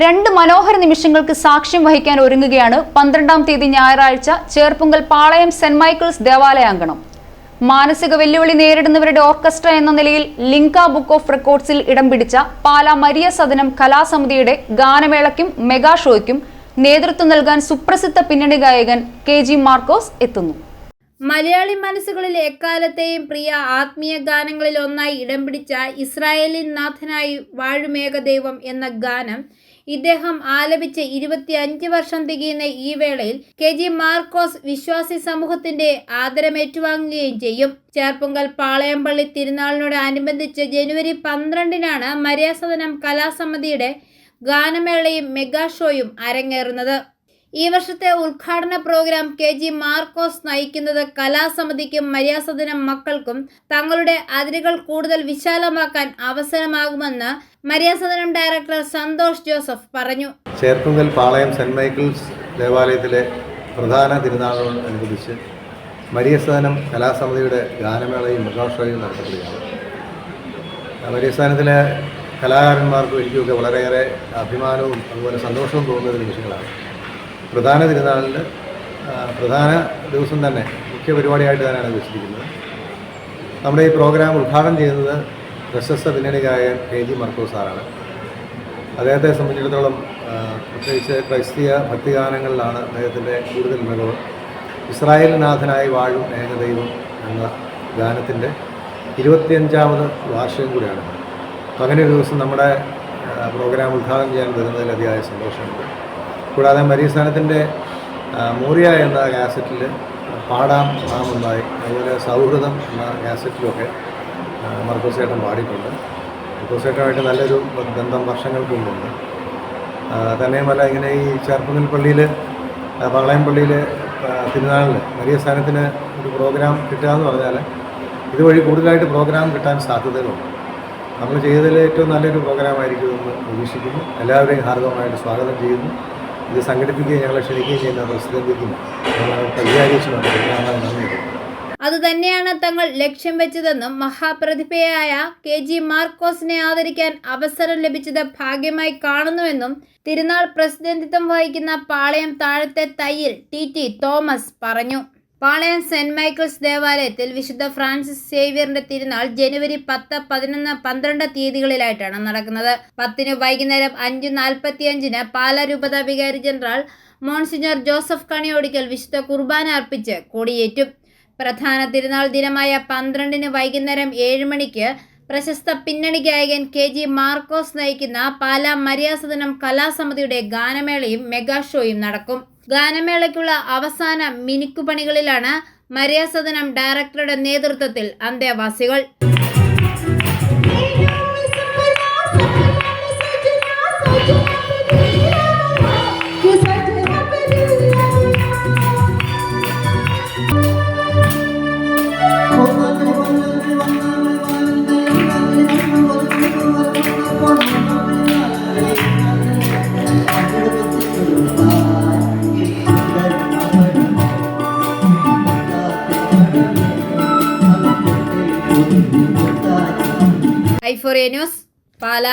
രണ്ട് മനോഹര നിമിഷങ്ങൾക്ക് സാക്ഷ്യം വഹിക്കാൻ ഒരുങ്ങുകയാണ് പന്ത്രണ്ടാം തീയതി ഞായറാഴ്ച ചേർപ്പുങ്കൽ പാളയം സെന്റ് മൈക്കിൾസ് ദേവാലയാങ്കണം. മാനസിക വെല്ലുവിളി നേരിടുന്നവരുടെ ഓർക്കസ്ട്ര എന്ന നിലയിൽ ലിങ്ക ബുക്ക് ഓഫ് റെക്കോർഡ്സിൽ ഇടം പിടിച്ച പാല മരിയ സദനം കലാസമിതിയുടെ ഗാനമേളയ്ക്കും മെഗാ ഷോയ്ക്കും നേതൃത്വം നൽകാൻ സുപ്രസിദ്ധ പിന്നണി ഗായകൻ കെ ജി മാർക്കോസ് എത്തുന്നു. മലയാളി മനസ്സുകളിൽ എക്കാലത്തെയും പ്രിയ ആത്മീയ ഗാനങ്ങളിൽ ഒന്നായി ഇടം പിടിച്ച ഇസ്രായേലിൻ നാഥനായി വാഴുമേഘദൈവം എന്ന ഗാനം ഇദ്ദേഹം ആലപിച്ച് ഇരുപത്തിയഞ്ച് വർഷം തികയുന്ന ഈ വേളയിൽ കെ ജി മാർക്കോസ് വിശ്വാസി സമൂഹത്തിന്റെ ആദരമേറ്റുവാങ്ങുകയും ചെയ്യും. ചേർപ്പുങ്കൽ പാളയംപള്ളി തിരുനാളിനോട് അനുബന്ധിച്ച് ജനുവരി പന്ത്രണ്ടിനാണ് മര്യാസദനം കലാസമിതിയുടെ ഗാനമേളയും മെഗാ ഷോയും അരങ്ങേറുന്നത്. ഈ വർഷത്തെ ഉദ്ഘാടന പ്രോഗ്രാം കെ ജി മാർക്കോസ് നയിക്കുന്നത് കലാസമിതിക്കും മര്യാസദിനം മക്കൾക്കും തങ്ങളുടെ അതിരുകൾ കൂടുതൽ വിശാലമാക്കാൻ അവസരമാകുമെന്ന് മര്യാസദനം ഡയറക്ടർ സന്തോഷ് ജോസഫ് പറഞ്ഞു. ചേർത്തുങ്കൽ പാളയം സെന്റ് മൈക്കിൾസ് ദേവാലയത്തിലെ പ്രധാന തിരുനാളിനോടനുബന്ധിച്ച് മരിയസ്ഥാനം കലാസമിതിയുടെ ഗാനമേളയും മെഗാഷോയും നടത്തപ്പെടുകയാണ് ആ മരിയസ്ഥാനത്തിലെ കലാകാരന്മാർക്കും എനിക്കുമൊക്കെ വളരെയേറെ അഭിമാനവും അതുപോലെ സന്തോഷവും തോന്നുന്ന നിമിഷങ്ങളാണ്. പ്രധാന തിരുനാളിൽ പ്രധാന ദിവസം തന്നെ മുഖ്യ പരിപാടിയായിട്ട് തന്നെയാണ് ഉദ്ദേശിച്ചിരിക്കുന്നത് നമ്മുടെ ഈ പ്രോഗ്രാം ഉദ്ഘാടനം ചെയ്യുന്നത് പ്രശസ്ത പിന്നണി ഗായകൻ കെ ജി മർക്കോസ് സാറാണ്. അദ്ദേഹത്തെ സംബന്ധിച്ചിടത്തോളം പ്രത്യേകിച്ച് ക്രൈസ്തീയ ഭക്തിഗാനങ്ങളിലാണ് അദ്ദേഹത്തിന്റെ കൂടുതൽ മികവ്. ഇസ്രായേലിനാഥനായി വാഴും ഏകദൈവം എന്ന ഗാനത്തിന്റെ ഇരുപത്തിയഞ്ചാമത് വാർഷികം കൂടിയാണ്. അങ്ങനെ ഒരു ദിവസം നമ്മുടെ പ്രോഗ്രാം ഉദ്ഘാടനം ചെയ്യാൻ വരുന്നതിൽ അതിയായ സന്തോഷമുണ്ട്. കൂടാതെ മരീസ്ഥാനത്തിന്റെ മൂറിയ എന്ന കാസറ്റിൽ പാടാം നാം അതുപോലെ സൗഹൃദം എന്ന കാസറ്റിലൊക്കെ ആ, മർക്കോസ് ചേട്ടൻ പാടിയിട്ടുണ്ട്. മർക്കോസേട്ടനുമായിട്ട് നല്ലൊരു ബന്ധം വർഷങ്ങൾക്ക് മുമ്പുണ്ട്. തന്നെയുമല്ല ഇങ്ങനെ ഈ ചേർപ്പുങ്കൽ പള്ളിയിൽ പാളയം പള്ളിയിൽ തിരുനാളിൽ വലിയ സ്ഥാനത്തിന് ഒരു പ്രോഗ്രാം കിട്ടുക എന്ന് പറഞ്ഞാൽ ഇതുവഴി കൂടുതലായിട്ട് പ്രോഗ്രാം കിട്ടാൻ സാധ്യതകളുണ്ട്. നമ്മൾ ചെയ്തതിൽ ഏറ്റവും നല്ലൊരു പ്രോഗ്രാം ആയിരിക്കുമെന്ന് പ്രതീക്ഷിക്കുന്നു. എല്ലാവരെയും ഹാർദവമായിട്ട് സ്വാഗതം ചെയ്യുന്നു. ഇത് സംഘടിപ്പിക്കുകയും ഞങ്ങളെ ക്ഷണിക്കുകയും ചെയ്യുന്ന പ്രസിഡന്റിക്കും അത് നന്ദി. അതുതന്നെയാണ് തങ്ങൾ ലക്ഷ്യം വെച്ചതെന്നും മഹാപ്രതിഭയായ കെ ജി മാർക്കോസിനെ ആദരിക്കാൻ അവസരം ലഭിച്ചത് ഭാഗ്യമായി കാണുന്നുവെന്നും തിരുനാൾ പ്രസിദ്ധന്തിത്വം വഹിക്കുന്ന പാളയം താഴത്തെ തയ്യിൽ ടി ടി തോമസ് പറഞ്ഞു. പാളയം സെന്റ് മൈക്കിൾസ് ദേവാലയത്തിൽ വിശുദ്ധ ഫ്രാൻസിസ് സേവ്യറിന്റെ തിരുനാൾ ജനുവരി പത്ത് പതിനൊന്ന് പന്ത്രണ്ട് തീയതികളിലായിട്ടാണ് നടക്കുന്നത്. പത്തിന് വൈകുന്നേരം അഞ്ച് നാൽപ്പത്തിയഞ്ചിന് പാലാരൂപത വികാരി ജനറൽ മോൺസിഞ്ഞർ ജോസഫ് കണിയോടിക്കൽ വിശുദ്ധ കുർബാന അർപ്പിച്ച് കൊടിയേറ്റും. പ്രധാന തിരുനാൾ ദിനമായ പന്ത്രണ്ടിന് വൈകുന്നേരം ഏഴ് മണിക്ക് പ്രശസ്ത പിന്നണി ഗായകൻ കെ ജി മാർക്കോസ് നയിക്കുന്ന പാല മര്യാസദനം കലാസമിതിയുടെ ഗാനമേളയും മെഗാ ഷോയും നടക്കും. ഗാനമേളയ്ക്കുള്ള അവസാന മിനുക്കുപണികളിലാണ് മര്യാസദനം ഡയറക്ടറുടെ നേതൃത്വത്തിൽ അന്തേവാസികൾ ഐഫോറിയ ന്യൂസ് പാല